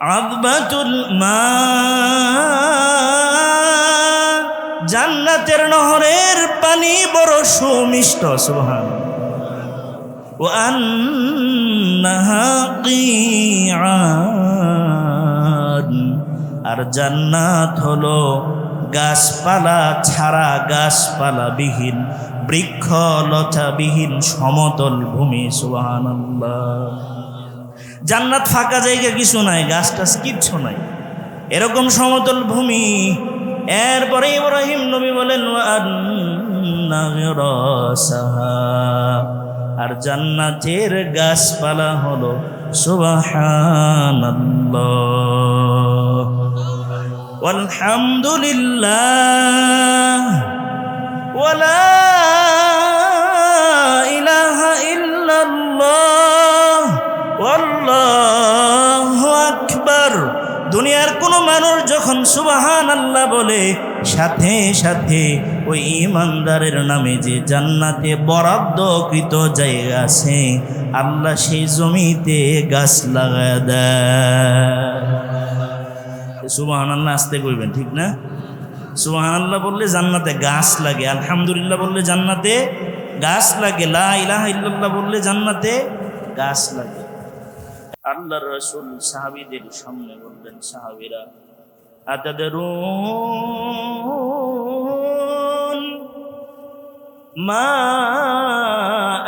আববাতুল মা। জান্নাতের নহরের পানি বড় সুমিষ্ট সুহান ও আর জান্নাত হল গাছপালা ছাড়া গাছপালা বিহীন বৃক্ষ লতাবিহীন সমতল ভূমি সুহান আল্লাহ জান্নাত ফাঁকা জায়গা কিছু নাই, গাছ টাছ কিচ্ছু নাই। এরকম সমতল ভূমি। এরপরে ইব্রাহিম নবী বলেন আর জান্নাতের গাছপালা হলো, সুবহানাল্লাহ। walhamdulillah ওয়ালা আকবার। দুনিয়ার কোনো মানুষ যখন সুবাহান আল্লাহ বলে, সাথে সাথে ওই ইমানদারের নামে যে জান্নাতে বরাদ্দকৃত জায়গা আছে, আল্লাহ সেই জমিতে গাছ লাগায় দেয়। সুবাহান আল্লাহ আসতে করবেন ঠিক না? সুবাহান আল্লাহ বললে জান্নাতে গাছ লাগে, আলহামদুলিল্লাহ বললে জান্নাতে গাছ লাগে, লা ইলাহা ইল্লাল্লাহ বললে জান্নাতে গাছ লাগে। আল্লাহ রসুল সাহাবিদের সামনে বললেন, সাহাবিরা, আতাদরুন মা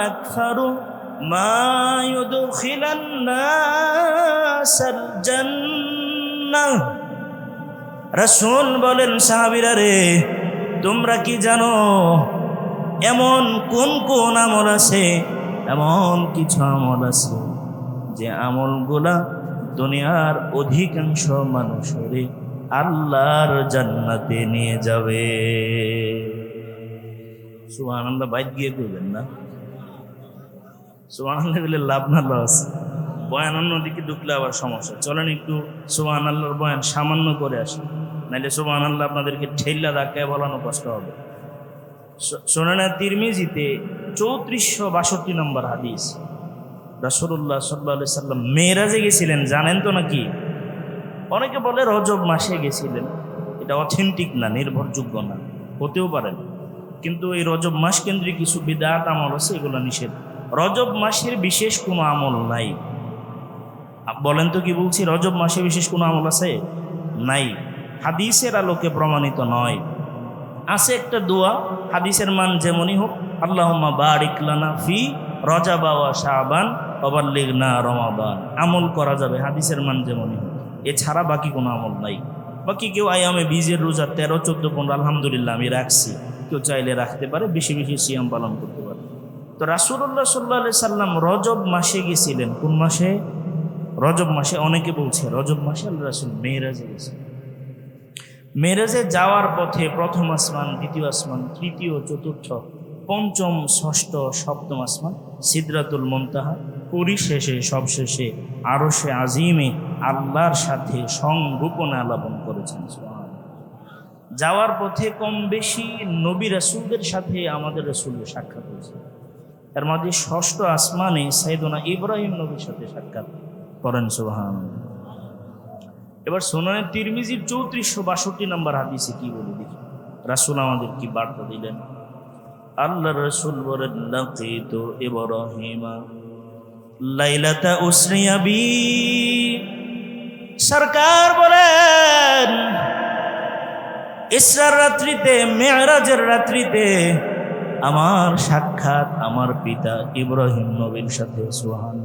আকফারু মা ইউদখিলান নাসাল জান্নাহ। রসুল বলেন, সাহাবিরা রে, তোমরা কি জানো, এমন কোন কোন আমল আছে? এমন কিছু আমল আছে যে আমলগুলা দুনিয়ার অধিকাংশ মানুষের আল্লাহর জান্নাতে নিয়ে যাবে। সুহান আল্লাহ বাইক গিয়ে করবেন না। সুহান বলে লাভ না লস। বয়ান অন্যদিকে ঢুকলে আবার সমস্যা। চলেন একটু সুহান আল্লাহর বয়ান সামান্য করে আসি। নাহলে সুহান আল্লাহ আপনাদেরকে ঠেল্লা ধাক্কায় বলানো কষ্ট হবে। সোনানা তিরমিজিতে চৌত্রিশশো বাষট্টি নম্বর হাদিস। রাসুল্লাহ সাল্লা সাল্লাম মেয়েরাজে গেছিলেন, জানেন তো নাকি? অনেকে বলে রজব মাসে গেছিলেন। এটা অথেন্টিক না, নির্ভরযোগ্য না, হতেও পারেন কিন্তু এই রজব মাস কেন্দ্রিক কিছু বিদাত আমল আছে, এগুলো নিষেধ। রজব মাসের বিশেষ কোনো আমল নাই। বলেন তো কি বলছি, রজব মাসে বিশেষ কোনো আমল আছে? নাই। হাদিসের আলোকে প্রমাণিত নয়। আছে একটা দোয়া, হাদিসের মান যেমনই হোক, আল্লাহম্মা বারিক লানা ফি রজাবা ওয়া শাবান অবাল্লিগ না রমাবান আমল করা যাবে, হাদিসের মান যেমনই এছাড়া বাকি কোনো আমল নাই। বাকি কেউ আয়ামে বীজের রোজা তেরো, চোদ্দ, পনেরো, আলহামদুলিল্লাহ, আমি রাখছি। কেউ চাইলে রাখতে পারে, বেশি বেশি সিয়াম পালন করতে পারে। তো রাসুল্লাহ সাল্লাহ সাল্লাম রজব মাসে গেছিলেন। কোন মাসে? রজব মাসে অনেকে বলছে, রজব মাসে আল্লাহ রাসুল মেয়েরাজে গেছিলেন মেরেজে যাওয়ার পথে প্রথম আসমান, দ্বিতীয় আসমান, তৃতীয়, চতুর্থ, পঞ্চম, ষষ্ঠ, সপ্তম আসমান, সিদ্রাতুল মন্তাহা পরিশেষে সবশেষে আরও সে আজিমে আল্লাহর সাথে সংগোপনে আলাপন করেছেন। যাওয়ার পথে কম বেশি নবী রাসুলদের সাথে আমাদের রাসুলের সাক্ষাৎ হয়েছে। তার মাঝে ষষ্ঠ আসমানে সাইদনা ইব্রাহিম নবীর সাথে সাক্ষাৎ করেন সুবাহান এবার সোনানে তিরমিজির চৌত্রিশশো বাষট্টি নম্বর হাদিসে কি বলে দেখি। রাসুল আমাদের কি বার্তা দিলেন? আল্লাহ রসুল বলেন, লাকিতু ইব্রাহিমা। লাইলাতা উসরিয়া বি সরকার বলেন, ইসরার রাত্রিতে, মেয়ারাজের রাত্রিতে আমার সাক্ষাৎ আমার পিতা ইব্রাহিম নবীর সাথে সুহান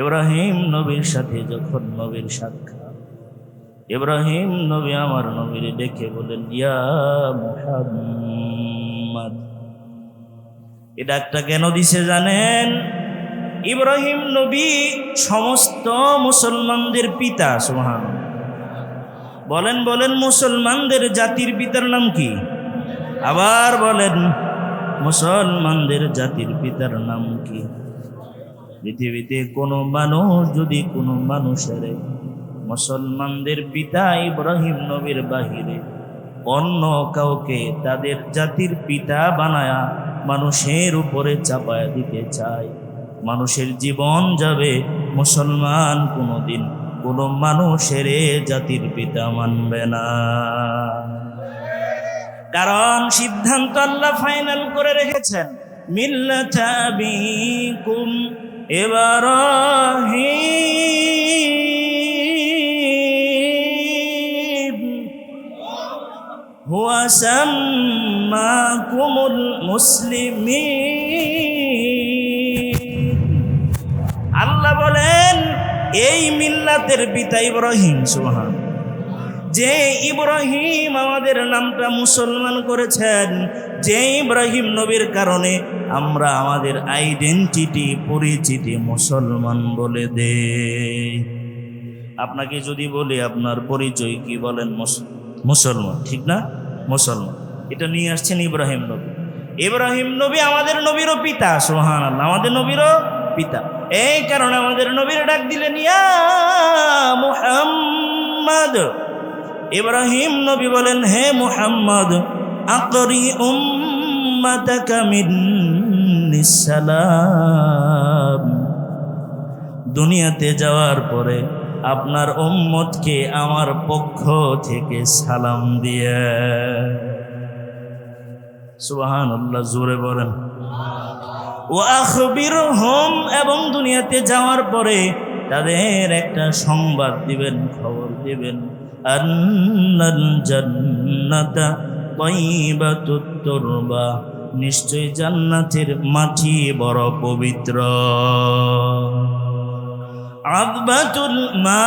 ইব্রাহিম নবীর সাথে যখন নবীর সাক্ষাৎ, ইব্রাহিম নবী আমার নবীর ডেকে বলেন, ইয়া মুহাম্মদ। এ ডাকটা কেন দিছে জানেন? ইব্রাহিম নবী সমস্ত মুসলমানদের পিতা সুহান বলেন বলেন, মুসলমানদের জাতির পিতার নাম কি? আবার বলেন, মুসলমানদের জাতির পিতার নাম কি? পৃথিবীতে কোনো মানুষ, যদি কোনো মানুষের মুসলমানদের পিতা ইব্রাহিম নবীর বাহিরে অন্য কাউকে তাদের জাতির পিতা বানায়া মানুষের উপরে চাপায়া দিতে চায়। মানুষের জীবন যাবে মুসলমান কোনোদিন, কোনো মানুষের জাতির পিতা মানবে না। কারণ সিদ্ধান্ত আল্লাহ ফাইনাল করে রেখেছেন মিল্লাতাবিকুম ইব্রাহিম হুয়া সাম্মাকুমুল মুসলিমিন। আল্লাহ বলেন, এই মিল্লাতের পিতা ইব্রাহিম, সুবহান। যে ইব্রাহিম আমাদের নামটা মুসলমান করেছেন, যে ইব্রাহিম নবীর কারণে আমরা আমাদের আইডেন্টিটি পরিচিতি মুসলমান বলে দে আপনাকে যদি বলি, আপনার পরিচয় কি বলেন মুস- মুসলমান, ঠিক না? মুসলমান এটা নিয়ে আসছেন ইব্রাহিম নবী। ইব্রাহিম নবী আমাদের নবীরও পিতা সোহান আমাদের নবীরও পিতা। এই কারণে আমাদের নবীর ডাক দিলেন, ইয়া মুহাম্মদ। ইব্রাহিম নবী বলেন, হে মুহাম্মদ, আকরি উম্মাতাকা দুনিয়াতে যাওয়ার পরে আপনার উম্মতকে আমার পক্ষ থেকে সালাম দিয়ে। সুবাহান আল্লাহ জোরে বলেন। ও আখবির হোম এবং দুনিয়াতে যাওয়ার পরে তাদের একটা সংবাদ দিবেন, খবর দিবেন। জান্নাতা তাইবাতুত নিশ্চয় জান্নাতের মাটি বড় পবিত্র। আদবাতুল মা।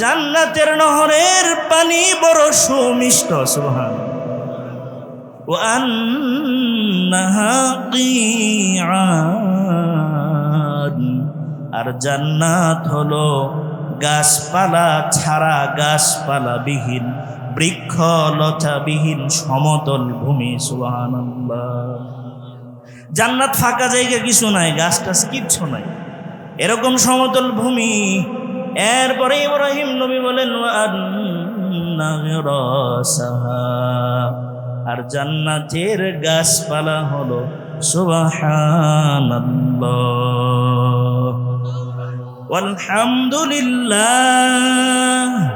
জান্নাতের নহরের পানি বড় সুমিষ্ট সুহান ও আর জান্নাত হলো গাছপালা ছাড়া গাছপালা বিহীন বৃক্ষ লতাবিহীন সমতল ভূমি সুহানন্দ জান্নাত ফাঁকা জায়গা কিছু নাই গাছ টাছ কিচ্ছু নাই। এরকম সমতল ভূমি। এরপরে ইব্রাহিম নবী বলেন। আর জান্নাতের গাছপালা হলো, সুবহানাল্লাহ। walhamdulillah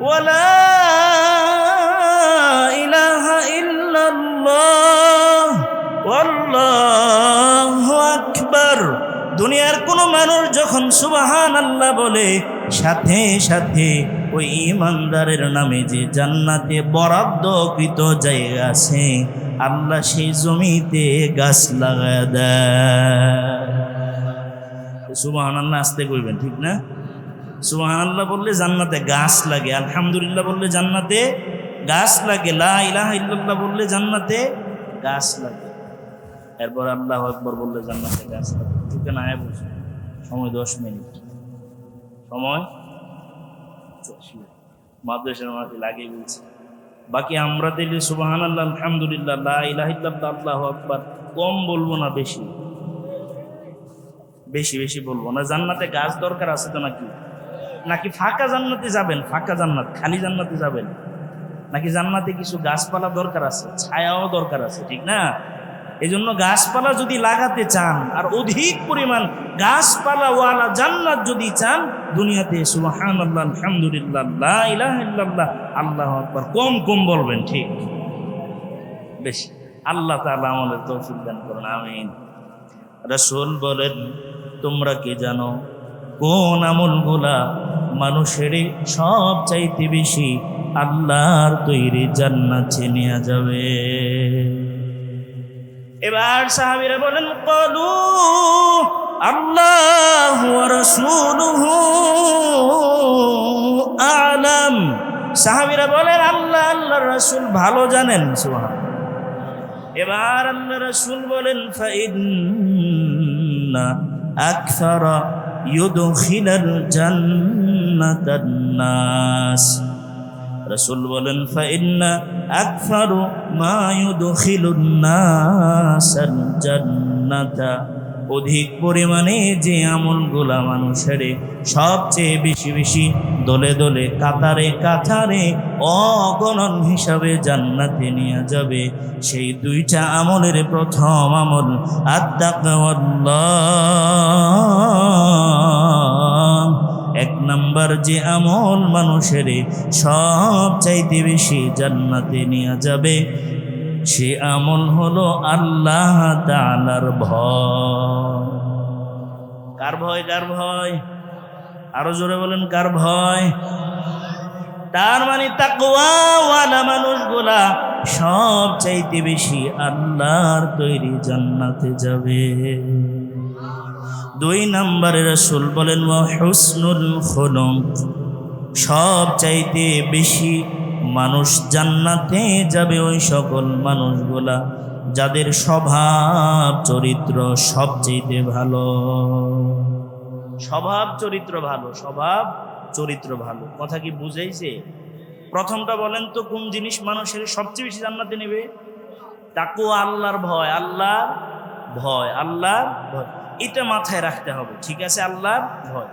ওয়ালা আকবার। দুনিয়ার কোনো মানুষ যখন সুবাহান আল্লাহ বলে, সাথে সাথে ওই ইমানদারের নামে যে জান্নাতে বরাদ্দকৃত জায়গা আছে, আল্লাহ সেই জমিতে গাছ লাগা দেয়। সুবাহান আল্লাহ আসতে করবেন ঠিক না? সুবাহান আল্লাহ বললে জান্নাতে গাছ লাগে, আলহামদুলিল্লাহ বললে জান্নাতে গাছ লাগে, লা ইলাহা বললে জান্নাতে গাছ লাগে। এরপর আল্লাহ একবার বললে, জান্নাতে গাছ লাগে ঠিক না, আয় বলছে সময় দশ মিনিট। সময় মাদ্রাসার মাঝে লাগিয়ে বলছে, বাকি আমরা দিলে সুবাহান আল্লাহ আলহামদুলিল্লাহ আল্লাহু আকবার। কম বলব না, বেশি। বেশি বেশি বলব না। জান্নাতে গাছ দরকার আছে তো নাকি? নাকি ফাঁকা জান্নাতে যাবেন? ফাঁকা জান্নাত, খালি জান্নাতে যাবেন? নাকি জান্নাতে কিছু গাছপালা দরকার আছে? ছায়াও দরকার আছে, ঠিক না? এই জন্য গাছপালা যদি লাগাতে চান, আর অধিক পরিমাণ গাছপালা ওয়ালা জান্নাত যদি চান, দুনিয়াতে সুবহান আল্লাহ আলহামদুলিল্লাহ ইলাহা ইল্লাল্লাহ, আল্লাহ আকবার। কম কম বলবেন, ঠিক। বেশি, আল্লাহ তাআলা আমাদের তৌফিক দান করুন, আমিন। রসুল বলেন, তোমরা কি জানো, কোন আমল আমলগুলা মানুষের সব চাইতে বেশি আল্লাহর তৈরি জান্নাতে নিয়ে যাবে? এবার সাহাবীরা বলেন কলু আল্লাহ আলাম। সাহাবীরা বলেন, আল্লাহ আল্লাহ রসুল ভালো জানেন। সুবহান এবার আল্লাহ রসুল বলেন আকসারা ইউদখিলাল জান্নাতান নাস রসুল বলেন, ফাইন্না অধিক পরিমাণে যে আমলগুলা মানুষের সবচেয়ে বেশি বেশি দলে দলে, কাতারে কাতারে অগণন হিসাবে জান্নাতে নিয়ে যাবে। সেই দুইটা আমলের প্রথম আমল আত্মাক এক নাম্বার যে আমল মানুষের সব চাইতে বেশি জান্নাতে নিয়ে যাবে, সে আমল হলো আল্লাহ তালার ভয়। কার ভয় কার ভয়? আরও জোরে বলেন, কার ভয়? তার মানে তাকওয়াওয়ালা মানুষগুলা সব চাইতে বেশি আল্লাহর তৈরি জান্নাতে যাবে। দুই নম্বরে রসুল বলেন হুসনুল খলক। সব চাইতে বেশি মানুষ জান্নাতে যাবে ওই সকল মানুষগুলা যাদের স্বভাব চরিত্র সবচেয়ে ভালো। স্বভাব চরিত্র ভালো, স্বভাব চরিত্র ভালো। কথা কি বুঝাইছে? প্রথমটা বলেন তো, কোন জিনিস মানুষের সবচেয়ে বেশি জান্নাতে নেবে? তাকু আল্লাহর ভয় আল্লাহর ভয় আল্লাহর ভয়। এটা মাথায় রাখতে হবে ঠিক আছে আল্লাহর ভয়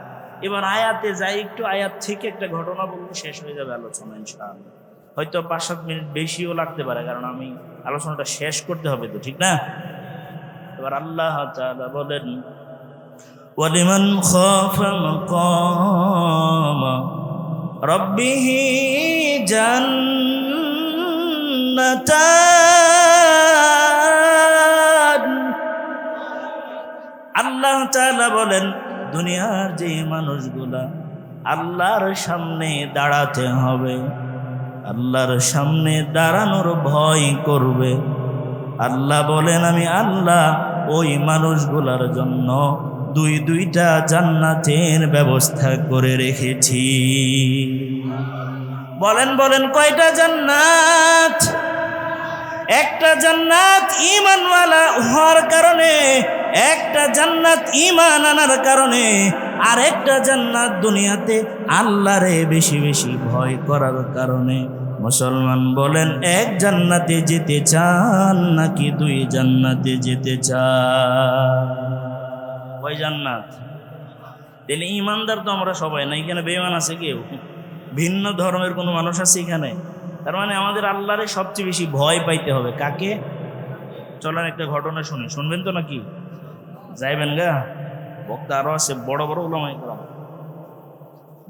এবার আয়াতে যাই একটু আয়াত থেকে একটা ঘটনা বলবো শেষ হয়ে যাবে আলোচনা ইনশাআল্লাহ হয়তো পাঁচ সাত মিনিট বেশিও লাগতে পারে কারণ আমি আলোচনাটা শেষ করতে হবে তো ঠিক না এবার আল্লাহ তাআলা বলেন ولمن خاف مقام ربه جنتان আল্লাহ তাআলা বলেন, দুনিয়ার যে মানুষগুলা আল্লাহর সামনে দাঁড়াতে হবে, আল্লাহর সামনে দাঁড়ানোর ভয় করবে। আল্লাহ বলেন, আমি আল্লাহ ওই মানুষগুলার জন্য দুই দুইটা জান্নাতের ব্যবস্থা করে রেখেছি। বলেন বলেন, কয়টা জান্নাত? একটা জান্নাত ইমানওয়ালা হওয়ার কারণে একটা জান্নাত ইমান আনার কারণে আর একটা জান্নাত দুনিয়াতে আল্লাহরে বেশি বেশি ভয় করার কারণে। মুসলমান বলেন, এক জান্নাতে যেতে চান নাকি দুই জান্নাতে যেতে চান? জান্নাত? তাহলে ইমানদার তো আমরা সবাই না, এখানে বেমান আছে কেউ? ভিন্ন ধর্মের কোনো মানুষ আছে এখানে? তার মানে আমাদের আল্লাহরে সবচেয়ে বেশি ভয় পাইতে হবে। কাকে? চলার একটা ঘটনা শুনি, শুনবেন তো নাকি? যাইবেন গা। বক্তা আরও আছে, বড় বড় ওলামাই কারাম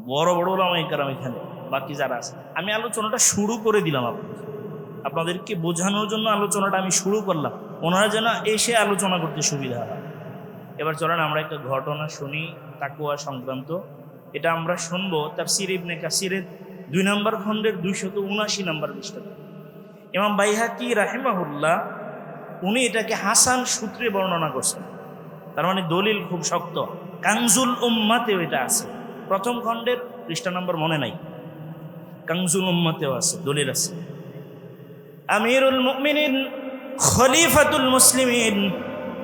বড় বড় ওলামাই কারাম এখানে, বাকি যারা আছে। আমি আলোচনাটা শুরু করে দিলাম আপনাদের। আপনাদেরকে বোঝানোর জন্য আলোচনাটা আমি শুরু করলাম। ওনারা যেন এসে আলোচনা করতে সুবিধা হয়। এবার চলেন, আমরা একটা ঘটনা শুনি তাকুয়া সংক্রান্ত। এটা আমরা শুনব তার সিরিবনে কাসিরের দুই নম্বর খণ্ডের দুইশত উনাশি নম্বর পৃষ্ঠা। ইমাম বাইহাকি রাহেমাহুল্লাহ, উনি এটাকে হাসান সূত্রে বর্ণনা করছেন। তার মানে দলিল খুব শক্ত। কাংজুল উম্মাতেও এটা আছে। প্রথম খণ্ডের পৃষ্ঠা নম্বর মনে নাই। কাংজুল উম্মাতেও আছে, দলিল আছে। আমিরুল মুমিনিন, খলিফাতুল মুসলিমিন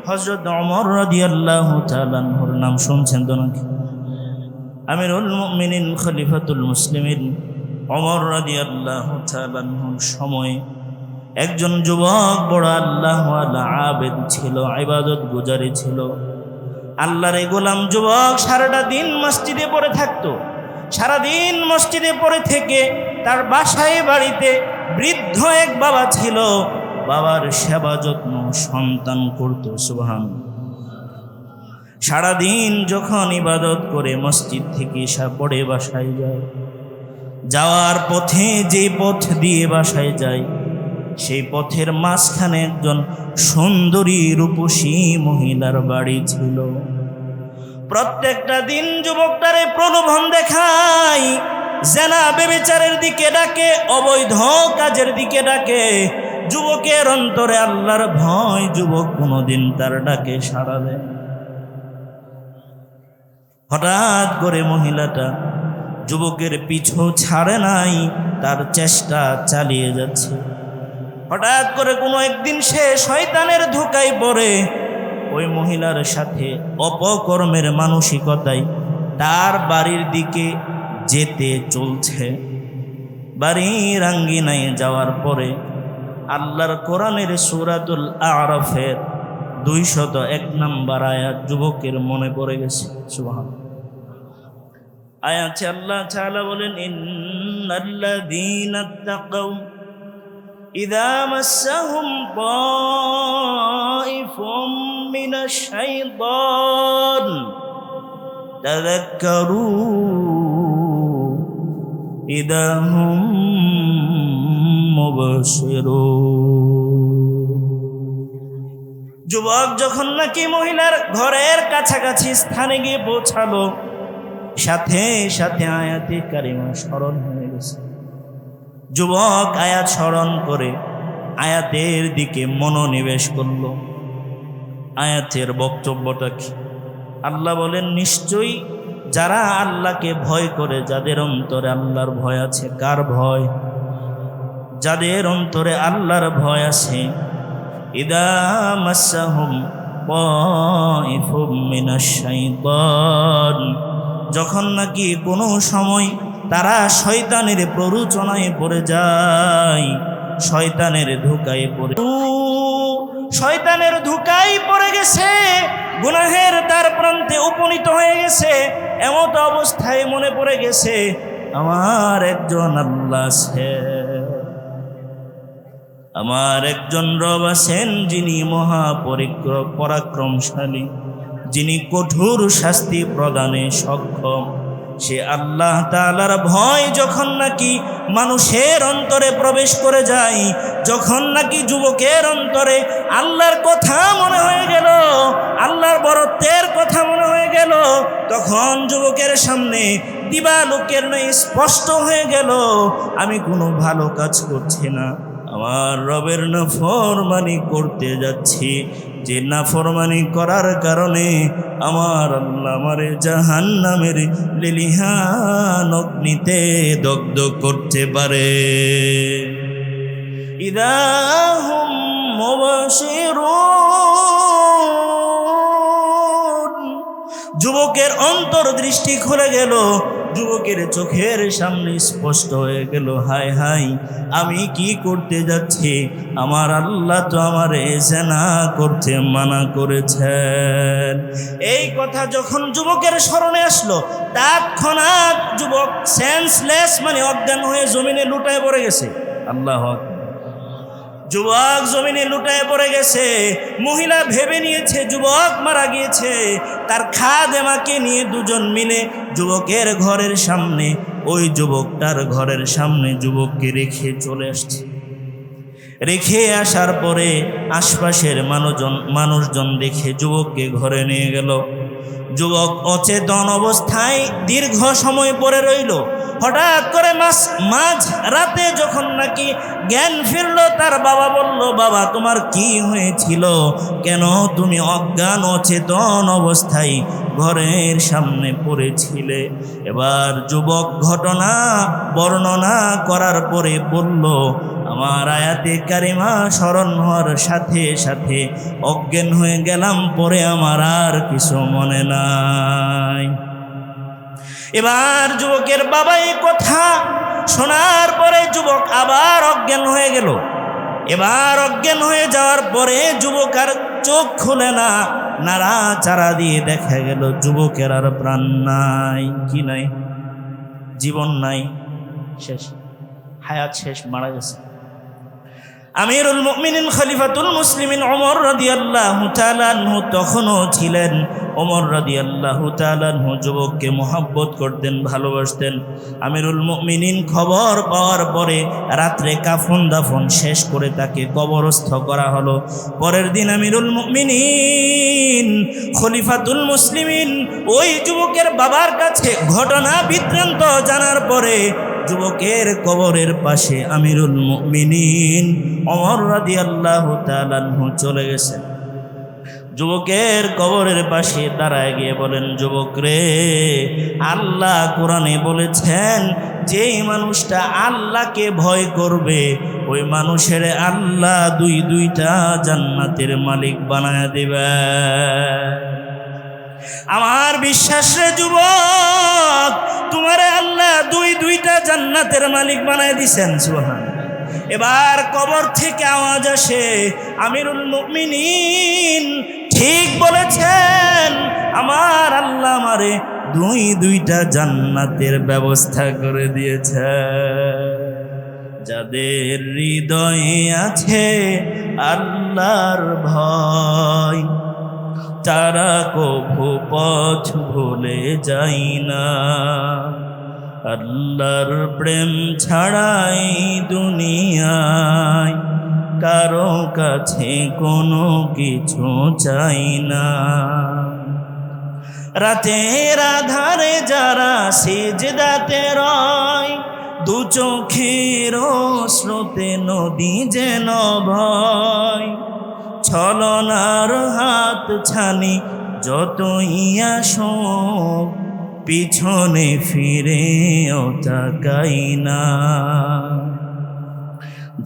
হজরত অমর রাদিয়াল্লাহু তাআলার নাম শুনছেন তো নাকি? আমিরুল মুমিনিন, খলিফাতুল মুসলিমিন অমর রাদিয়াল্লাহু তাআলার সময় একজন যুবক বড় আল্লাহ আবেদ ছিল, ইবাদত গুজারি ছিল। আল্লাহর এই গোলাম যুবক সারাটা দিন মসজিদে পড়ে থাকতো। সারাদিন মসজিদে পড়ে থেকে তার বাসায়, বাড়িতে বৃদ্ধ এক বাবা ছিল। বাবার সেবা যত্ন সন্তান করত সুবহান সারাদিন যখন ইবাদত করে মসজিদ থেকে সা পড়ে বাসায় যায়। যাওয়ার পথে যে পথ দিয়ে বাসায় যায় সেই পথের মাঝখানে একজন সুন্দরী রূপসী মহিলার বাড়ি ছিল। প্রত্যেকটা দিন যুবকটারে প্রলোভন দেখায়। জেনা বেবিচারের দিকে ডাকে, অবৈধ কাজের দিকে ডাকে। যুবকের অন্তরে আল্লাহর ভয়, যুবক কোনোদিন তার ডাকে সাড়া দেয় হঠাৎ করে মহিলাটা যুবকের পিছু ছাড়ে নাই, তার চেষ্টা চালিয়ে যাচ্ছে। হঠাৎ করে কোনো একদিন সে শয়তানের ধোকায় পড়ে। ওই মহিলার সাথে অপকর্মের মানসিকতায় তার বাড়ির দিকে যেতে চলছে। বাড়ির আঙ্গিনায় যাওয়ার পরে আল্লাহর কোরআনের সুরাতুল আরফের দুইশত এক নাম্বার আয়াত যুবকের মনে পড়ে গেছে। সুবহান আয়াতে আল্লাহ বলেন, ইন্নাল্লাযীনা তাকাউ মাসসাহুম তাইফুম মিনাশ শাইতান তাযাক্কারু ইযা হুম মুবশিরুন যুবক যখন নাকি মহিলার ঘরের কাছাকাছি স্থানে গিয়ে পৌঁছালো, সাথে সাথে আয়াতে কারিমা স্মরণ হয়ে গেছে। যুবক আয়াত স্মরণ করে আয়াতের দিকে মনোনিবেশ করল। আয়াতের বক্তব্যটা কি? আল্লাহ বলেন, নিশ্চয়ই যারা আল্লাহকে ভয় করে, যাদের অন্তরে আল্লাহর ভয় আছে, কার ভয়? যাদের অন্তরে আল্লাহর ভয় আছে যখন নাকি কোনো সময় তারা শয়তানের প্ররোচনায় পড়ে যায়, শয়তানের ধোকায় পড়ে শয়তানের ধোকায় পড়ে গেছে, গুনাহের দ্বার প্রান্তে উপনীত হয়ে গেছে, এমত অবস্থায় মনে পড়ে গেছে, আমার একজন আল্লাহ আছে। আমার একজন রব আছেন, যিনি মহাপরিক্রম পরাক্রমশালী, যিনি কঠোর শাস্তি প্রদানে সক্ষম। সে আল্লাহ তাআলার ভয় যখন নাকি মানুষের অন্তরে প্রবেশ করে যায়, যখন নাকি যুবকের অন্তরে আল্লাহর কথা মনে হয়ে গেল, আল্লাহর বরত্বের কথা মনে হয়ে গেল, তখন যুবকের সামনে দিবালোকের নয় স্পষ্ট হয়ে গেল, আমি কোনো ভালো কাজ করছি না। আমার রবের নাফরমানি করতে যাচ্ছি। যে নাফরমানি করার কারণে আমার আল্লাহ আমারে জাহান নামের লিলিহান অগ্নিতে দগ্ধ করতে পারে। ইদাহুম মুবশিরুন। যুবকের অন্তর্দৃষ্টি খুলে গেল। যুবকের চোখের সামনে স্পষ্ট হয়ে গেল হাই হাই আমি কি করতে যাচ্ছি? আমার আল্লাহ তো আমার এসেনা করতে মানা করেছেন। এই কথা যখন যুবকের স্মরণে আসলো, তৎক্ষণাৎ যুবক সেন্সলেস মানে অজ্ঞান হয়ে জমিনে লুটায় পড়ে গেছে। আল্লাহ আকবার। যুবক জমিনে লুটায় পড়ে গেছে। মহিলা ভেবে নিয়েছে, যুবক মারা গিয়েছে। তার খাদেমাকে নিয়ে দুজন মিলে যুবকের ঘরের সামনে, ওই যুবকটার ঘরের সামনে যুবককে রেখে চলে আসছে। রেখে আসার পরে আশপাশের মানুষজন মানুষজন দেখে যুবককে ঘরে নিয়ে গেল। যুবক অচেতন অবস্থায় দীর্ঘ সময় পরে রইল। হঠাৎ করে মাস মাঝ রাতে যখন নাকি জ্ঞান ফিরল, তার বাবা বলল, বাবা, তোমার কি হয়েছিল? কেন তুমি অজ্ঞান অচেতন অবস্থায় ঘরের সামনে পড়েছিলে? এবার যুবক ঘটনা বর্ণনা করার পরে বলল, আমার আয়াতে কারিমা স্মরণ হওয়ার সাথে সাথে অজ্ঞান হয়ে গেলাম, পরে আমার আর কিছু মনে নাই। এবার যুবকের বাবা এই কথা শোনার পরে যুবক আবার অজ্ঞান হয়ে গেল। এবার অজ্ঞান হয়ে যাওয়ার পরে যুবক আর চোখ খুলে না, নাড়াচাড়া দিয়ে দেখা গেল যুবকের আর প্রাণ নাই, কি নাই? জীবন নাই, শেষ, হায়াত শেষ, মারা গেছে। আমিরুল মুমিনিন খলিফাতুল মুসলিমিন ওমর রাদিয়াল্লাহু তাআলা আনহু তখনও ছিলেন। ওমর রাদিয়াল্লাহু তাআলা আনহু যুবককে মোহাব্বত করতেন, ভালোবাসতেন। আমিরুল মুমিনিন খবর পাওয়ার পরে রাত্রে কাফন দাফন শেষ করে তাকে কবরস্থ করা হলো। পরের দিন আমিরুল মুমিনিন খলিফাতুল মুসলিমিন ওই যুবকের বাবার কাছে ঘটনা বৃত্তান্ত জানার পরে যুবকের কবরের পাশে আমিরুল মুমিনিন অমর রাদি আল্লাহ তালানহু চলে গেছেন। যুবকের কবরের পাশে দাঁড়ায় গিয়ে বলেন, যুবক রে, আল্লাহ কোরআনে বলেছেন, যেই মানুষটা আল্লাহকে ভয় করবে, ওই মানুষের আল্লাহ দুই দুইটা জান্নাতের মালিক বানায় দেবে। আমার বিশ্বাস রে যুবক, তোমার আল্লাহ দুই দুইটা জান্নাতের মালিক বানায় দিছেন, সুবহান। এবার কবর থেকে আওয়াজ আসে, আমিরুল মুমিনিন ঠিক বলেছেন, আমার আল্লাহ আমারে দুই দুইটা জান্নাতের ব্যবস্থা করে দিয়েছে যাদের হৃদয়ে আছে আল্লাহর ভয় তারা কভু পথ ভুলে যাই না। আল্লাহর প্রেম ছাড়াই দুনিয়ায় কারও কাছে কোনো কিছু চাই না। রাতের আধারে যারা সেজদাতে রয়, দু চোখের স্রোতে নদী যেন ভয় ছলনার হাত ছানি যতই আসো, পিছনে ফিরে ও তাকাই না।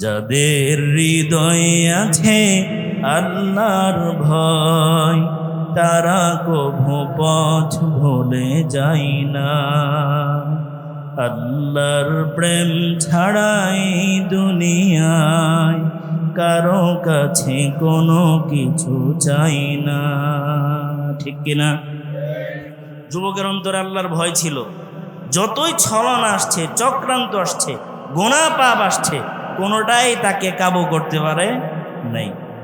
যাদের হৃদয়ে আছে আল্লাহর ভয়, তারা কভু পথ ভুলে যাই না। আল্লাহর প্রেম ছাড়াই দুনিয়ায় কারও কাছে কোনো কিছু চাই না। ঠিক কিনা যুবকের অন্তরে আল্লাহর ভয় ছিল। যতই ছলন আসছে, চক্রান্ত আসছে, গোনা পাপ আসছে, কোনোটাই তাকে কাবু করতে পারে নাই।